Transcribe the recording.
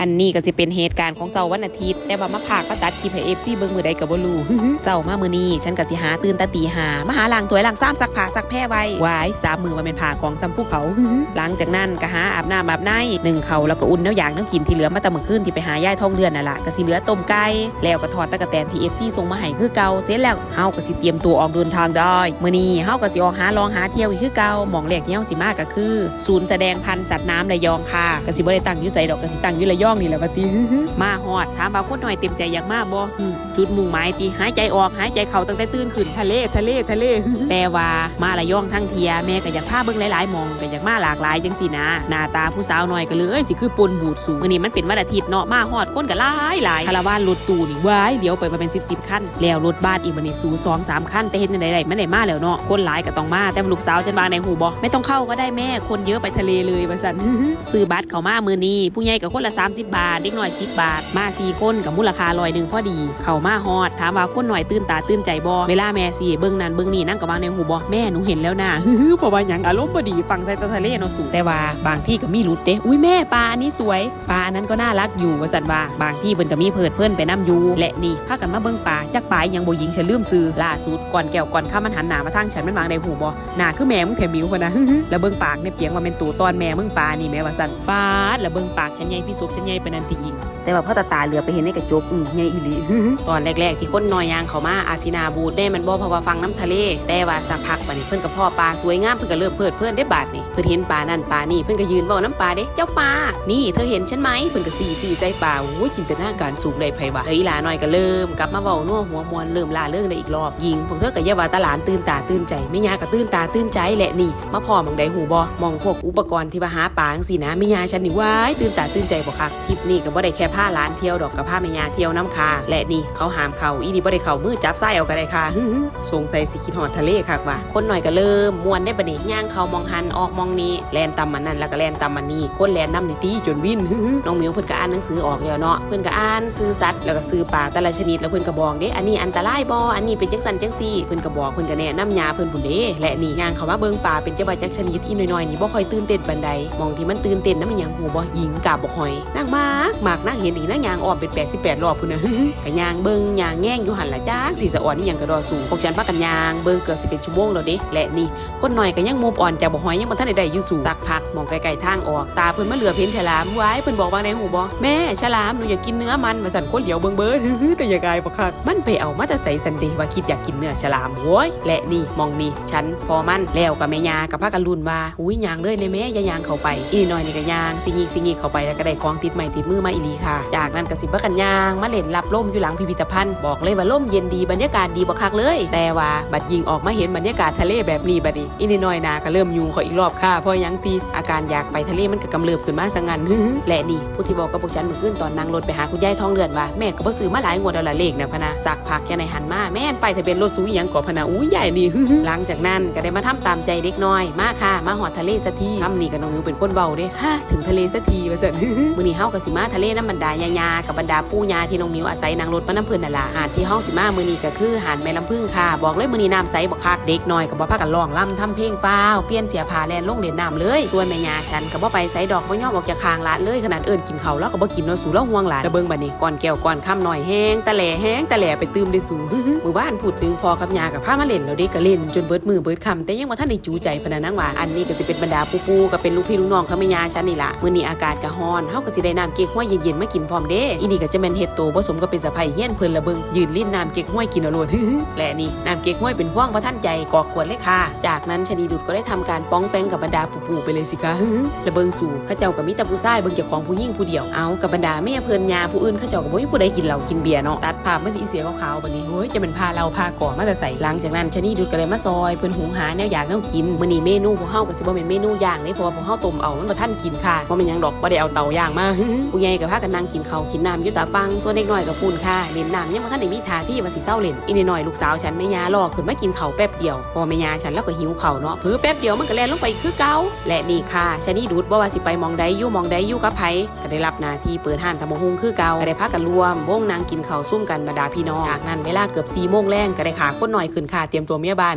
อันนี้ก็สิเป็นเหตุการณ์ของเสาร์วันอาทิตย์ แต่ว่ามาพากมาตัดคลิปให้เอฟซีเบิ่งมือใดกับบ่รู้เสาร์มามือนี้ ฉันก็สิหาตื่นตาตีหามาหาล้างถ้วยล้างซ้ำซักผ้าซักแพร่ไว้วายสามมือมาเป็นผ้าของซ้ำภูเขาหลังจากนั้นก็หาอาบน้ำอาบในหนึ่งเขาแล้วก็อุ่นแนวอย่างน้ำกินที่เหลือมาต่เมื่อคืนที่ไปหาย่ายทองเดือนน่ะล่ะก็สิเหลือต้มไก่แล้วก็ทอดตะกะแตนที่เอฟซีส่งมาให้คือเก่าเสร็จแล้วเฮาก็สิเตรียมตัวออกเดินทางได้มือนี้เฮาก็สิออกหาลองหาเที่ยวอีกคือเก่าหมองแรกที่เฮาสิมาก็คือ ศูนย์แสดงพันธุ์สัตว์น้ำระยองค่ะก็สิบ่ได้ตั้งอยู่ไสดอกก็สิตั้งอยู่ระยองนี่แหละบัดนี้มาฮอดถามว่าคนหน่อยเต็มใจอยากมาบ่หึจุดมุ่งหมายตีหายใจออกหายใจเข้าตั้งแต่ตื่นขึ้นทะเลทะเลทะเล แต่ว่ามาระยองทั้งเทียแม่ก็อยากพาเบิ่งหลายๆหมองก็อยากมาหลากหลายจังสินะหน้าตาผู้สาวหน่อยก็เลยสิคือปนบูดสูงมื้อนี้มันเป็นวันอาทิตย์เนาะมาฮอดคนก็หลายหลายคาราวานรถตู้นี่ว้ายเดี๋ยวไปมาเป็น 10 10คันแล้วรถบ้านอีกบัดนี้สูสองสามคันแต่เฮ็ดจังได๋ได้มันได้มาแล้วเนาะคนหลายก็ต้องมาแต่ลูกสาวฉันว่าในหูบ่ไม่ต้องเข้าก็ได้แม่คนเยอะไปทะเลเลยว่าซั่นซื้อบัตรเข้ามามื้อนี้ผู้ใหญ่ก็คนละ30 บาท เด็กหน้อย 10 บาท มา4คนกับมูลค่าร้อยหนึ่งพอดี เข้ามาฮอด ถามว่าคนหน่อยตื่นตาตื่นใจบ่เวลาแม่สิเบิ่งนั่นเบิ่งนี่นั่งกับมาในหูบ่แม่หนูเห็นแล้วนะเพราะว่าหยังอารมณ์บ่ดีฟังใส่ตาทะเลเนาะสูงแต่ว่าบางที่ก็มีหลุดเด้อุ้ยแม่ปลาอันนี้สวยปลาอันนั้นก็น่ารักอยู่ว่าซั่นว่าบางที่เพิ่นก็มีเพิดเพิ่นไปนํอยู่และนี่พากันมาเบิ่งปลาจักปลายังบ่ยิงฉันลืมซื้อล่าสุดก่อนแก้วก่อนข้ามมันหันหน้ามาทางฉันมันวางในหูบ่หน้าคือแม่มึงแถมิวพุ่นนะแล้วเบิ่งปากเนี่ยเปียงว่าเป็นตัวตอนแม่มึงปลานี่แม่ว่าซั่นปาแล้วเบิ่งปากฉันใหญ่พี่สุกฉันใหญ่ปานนั้นที่ยิงแต่ว่าพ่อตาตาเหลือไปเห็นในกระจกอืมใหญ่อีหลีตอนแรกๆ ที่คนน้อยยางเขามาอาชินาบูดได้มันบ่เพราะว่าฟังน้ำทะเล แต่ว่าสักพักบัดนี้เพิ่นกับพ่อปลาสวยงามเพิ่นก็เริ่มเพิดเพื่อนได้บาดนี่เพิ่นเห็นปลานั่นปลานี่เพิ่นก็ยืนเว้าน้ำปลาเด้เจ้าปลานี่เธอเห็นฉันไหมเพิ่นก็สี่สี่ใส่ปลาโอ้ยจินตนาการสูงได้ไผวะแล้วอีหลาน้อยก็เริ่มกลับมาเว้านัวหัวมวนเริ่มล่าเรื่องได้อีกรอบยิงพวกเธอก็อย่าว่าตาหลานตื่นตาตื่นใจแม่ยาก็ตื่นตาตื่นใจแหละนี่มาพ่อหมองใดหูบ่มองพวกอุปกรณ์ที่ว่าหาปลาจังซี่นะแม่ยาฉันนี่ว้ายตื่นตาตื่นใจบ่คักคลิปนี้ก็บ่ได้แค่พาหลานเที่ยวดอกกับพาแม่ยาเที่ยวน้ำคาและนี่เขาหามเขาอีนี่บ่ได้เขามือจับไส้เอาก็ได้ค่ะสงสัยสิคิดฮอดทะเลคักว่า คนหน่อยก็เริ่มมวนได้บัดนี้ย่างเขามองหันออกมองนี้แลนตำมันนั่นแล้วก็แลนตำมันนี่คนแลนน้ำนี่ตีจนวินน้องมิวเพิ่นก็อ่านหนังสือออกแล้วเนาะเพิ่นก็อ่านซื้อสัตว์แล้วก็ซื้อปลาแต่ละชนิดแล้วเพิ่นก็บอกเด้อันนี้อันตรายบ่อันนี้เป็นจังสันจังซี่เพิ่นก็บอกเพิ่นก็แนะนำยาเพิ่นพุ่นเด้และนี่ย่างเขามาเบิ่งปลาเป็นจังว่าจักชนิดอีน้อยๆนี่บ่ค่อยตื่นเต้นปานใดมองที่มันตื่นเต้นนำมันหยังหูบ่หญิงกาบบ่หอยนางมากมากนางเห็นอีนางยางอ้อมเป็น88รอบพุ่นนะก็ย่างเบิงยางแง่งอยู่หันละจ้าสีสะอ่อนนี่ยังกระดอสูงพวกฉันพากันยางเบิงเกือบสิเป็นชั่วโมงแล้วเด้และนี่คนหน่อยก็ยังมูฟอ่อนจากบ่หอยยังบ่ทันได้ได้อยู่สูงสักพักมองไกลๆทางออกตาเพิ่นมาเหลือเพ้นฉลามไว้เพิ่นบอกว่าในหูบ่แม่ฉลามหนูอยากกินเนื้อมันว่าสั่นคนเหลียวเบิงเบิดแต่อย่ากายบ่คักมันไปเอามาแต่ใส่สันเดว่าคิดอยากกินเนื้อฉลามโว้ยและนี่มองนี่ฉันพอมันแล้วกับแม่ยากับพากันรุ่นว่าอุ้ยยางเลยในแม่ยายางเข้าไปอีน้อยนี่ก็ยางสิงีสิงีเข้าไปแล้วก็ได้ของติดไม้ติดมือมาอีลีค่ะ จากนั้นก็สิพากันยางมาเล่นรับล่มอยู่หลังพิพิธภัณฑ์บอกเลยว่าล่มเย็นดีบรรยากาศดีบ่คักเลย แต่ว่าบัดยิงออกมาเห็นบรรยากาศทะเลแบบนี้บัดนี้อีนิน่อยนาก็เริ่มยุงเขาอีกรอบค่ะเพราะยังตีอาการอยากไปทะเลมันก็กำเริบขึ้นมาซะงั้นและนี่ผู้ที่บอกกับพวกฉันเมื่อคืนตอนนั่งรถไปหาคุณยายทองเดือนว่าแม่ก็บ่ซื้อมาหลายงวดแล้วล่ะเลขนะพนะสักพักจะในหันมาแม่นไปทะเบียนรถสูงอีหยังก่อพนะอุ้ยใหญ่นี่หลังจากนั้นก็ได้มาทำตามใจเด็กน้อยมาค่ะ มาหอดทะเลสักทีคำนี้กับน้องมิวเป็นคนเบาเด้ฮะถึงทะเลสักทีว่าซั่นมืนี้เฮาก็สิมาทะเลน้ำบรรดายาๆกับบรรดาปู่ย่าที่น้องมิวอาศัยนั่งรถมาน้ำเพิ่นนั่นล่ะหาดที่เฮาสิมามื้อนี้ก็คือหาดแม่ลำพึ่งค่ะ บอกเลยมื้อนี้น้ำใสบ่คักเด็กน้อยก็บ่พากันร้องล่ำทำเพลงฟ้าวเปลี่ยนเสียผ้าแล่นลงเล่นน้ำเลยส่วนแม่ย่าฉันก็บ่ไปไสดอกบ่ยอมออกจากคางลาดเลยขนาดเอิ้นกินข้าวแล้วก็บ่กินเนาะสู่แล้วห่วงหลานแต่เบิ่งบัดนี้ก่อนแก้วก่อนค่ำหน่อยแห้งตะแหล่แห้งตะแหล่ไปตื่มได้สู่มื้อบ้านพูดถึงพอกับยากับพามาเล่นแล้วเด็กก็เล่นจนเบิดมือเบิดคำแต่ยังบ่ทันได้จูใจพนันนังว่าอันนี้ก็สิเป็นบรรดาปู่ๆก็เป็นลูกพี่ลูกน้องเขาแม่ย่าฉันนี่ล่ะมื้อนี้อากาศก็ร้อนเฮาก็สิได้น้ำเก๊กฮวยเย็นๆมากินพร้อมเด้อีนี่ก็จะแม่นเฮ็ดโตผสมกับเป็นสะใภ้เฮี้ยนเพิ่นละเบิงยืนลิ้นน้ำเก๊กฮวยกินอาโลดและนี่น้ำเก๊กฮวยเป็นฟ่องบ่ทันใจกอกขวดเลยค่ะ จากนั้นชนีดุดก็ได้ทำการป้องแป้งกับบรรดาปู่ๆไปเลยสิคะละเบิงสู่ข้าเจ้าก็มีแต่ผู้ชายเบิงเจ้าของผู้หญิงผู้เดียวเอากับบรรดาแม่เพิ่นยาผู้อื่นข้าเจ้าก็บ่มีผู้ใดกินเหล้ากินเบียร์เนาะตัดภาพมาที่เสียขาวๆบัดนี้โอ้ยจะเป็นพาเราพาก่อมาแต่ใส่หลังจากนั้นชนีดุดก็เลยมาซอยเพิ่นหุงหาแนวอยากแนวกินมื้อนี้เมนูพวกเฮาก็สิบ่แม่นเมนูย่างเด้เพราะว่าพวกเฮาต้มเอามันบ่ทันกินค่ะบ่แม่นหยังดอกบ่ได้เอาเตาย่างมาผู้ใหญ่ก็พากันนั่งกินข้าวกินน้ำยู่ตาฟัง ส่วนเด็กน้อยก็พูนค่ะเล่นน้ำยังบ่ทันได้มีท่าที่ว่าสิเศร้าเล่นอีน้อยลูกสาวฉันแม่ยารอขึ้นมากินข้าวแป๊บเดียว พอแม่ยาฉันแล้วก็หิวข้าวเนาะเพิ่อแป๊บเดียวมันก็แล่นลงไปคือเก่าและนี่ค่ะชะนีดูดบ่ว่าสิไปมองใดอยู่มองใดอยู่กับไผก็ได้รับหน้าที่เปิดห้านทำบักหุงคือเก่าก็ได้พากันรวมวงนางกินข้าวซุ่มกันบรรดาพี่น้องจากนั้นเวลาเกือบ4โมงแรงก็ได้ขาคนหน่อยขึ้นค่ะเตรียมตัวเมียบ้าน